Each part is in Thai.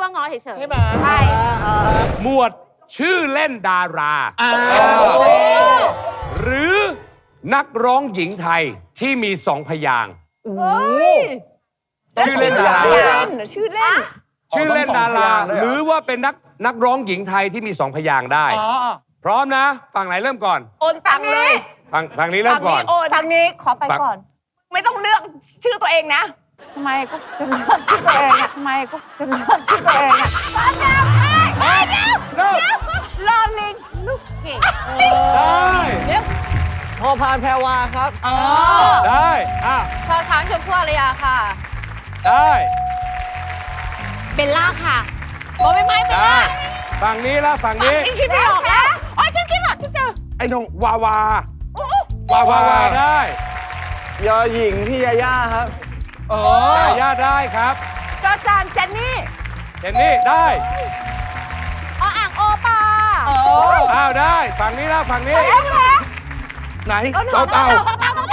ว่าง้อเฉยๆใช่ไหมใช่หมวดชื่อเล่นดารา หรือนักร้องหญิงไทยที่มีสองพยางค์ชื่อเล่นดาราชื่อเล่นชื่อเล่น ชื่อเล่นดารา หรือว่าเป็นนักนักร้องหญิงไทยที่มีสองพยางค์ได้อ๋อพร้อมนะ ฝั่งไหนเริ่มก่อน โอนตังค์เลยฝั่งฝั่งนี้เริ่มก่อน โอนทางนี้ขอไปก่อน ไม่ต้องเลือกชื่อตัวเองนะทำ ไมก็จะเลือกชื่อตัวเองอะทำไมก็จะเลือกชื่อตัวเองอะเริ่มลอลิงลูกเก่งได้พอพานแพรวาครับได้อะชอช้างชมพู่อารยาค่ะ ได้เบลล่าค่ะโอ้ไม่ไม่เบลได้ล่าฝั่งนี้แล้วฝั่งนี้นี่คิดไม่ออกแล้วอ๋อฉันคิดว่าฉันเจอไอ้น้องวาวาวาวาวาได้ยอหญิงพี่ยาย่าครับ ยาย่าได้ครับจอจานเจนนี่เจนนี่ได้ ออ่างโอปาอ้าวได้ ฝั่งนี้แล้วฝั่งนี้ไหนเต้าเต้า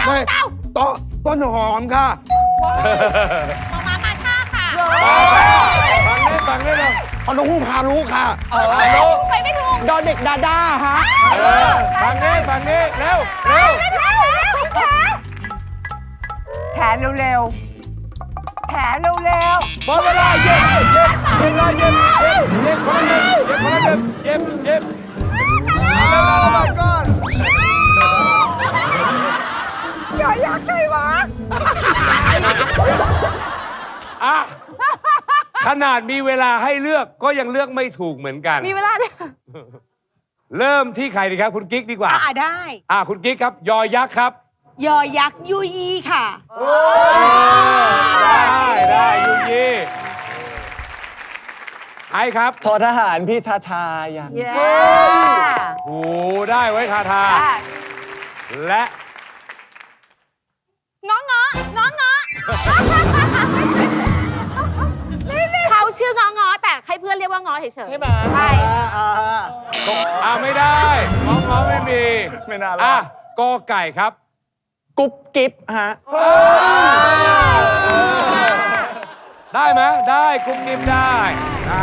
ไม่ต้นต้นหอมค่ะ มามามาท่าค่ะฝั่งนี้ฝั่งนี้เลยพนหูพารู้ค่ะ ไปไม่ถูกดอเด็กดาด้าฮะเออฝั่งนี้ฝั่งนี้เร็วเร็วแผนเร็วๆ แผนเร็วหมดเวลาเย็บเย็บเย็บเลยเย็บเย็บเย็บคนละเย็บคนละหนึ่งเย็บเย็บเอาเร็วเอาเร็วก่อนอย่าอยากใครวะอะขนาดมีเวลาให้เลือกก็ยังเลือกไม่ถูกเหมือนกัน มีเวลาจะเริ่มที่ใครดีครับ คุณกิ๊กดีกว่า อ่าได้ อะคุณกิ๊กครับ ยอยักษ์ครับ ยอยักษ์ยูยีค่ะ ได้ได้ยุยี่ไอครับทอทหารพี่ทาทายังเย้โอ้ได้ไว้ทาทา และง้อง้อง้อง้อเขาชื่อง้อง้อแต่ให้เพื่อนเรียกว่าง้อเฉยๆใช่ไหมใช่อ่าไม่ได้น้องน้องไม่มีไม่น่ารอด อะกอไก่ครับ กุ๊บกิ๊บฮะ ได้ไหมได้กุ๊บกิ๊บได้นะ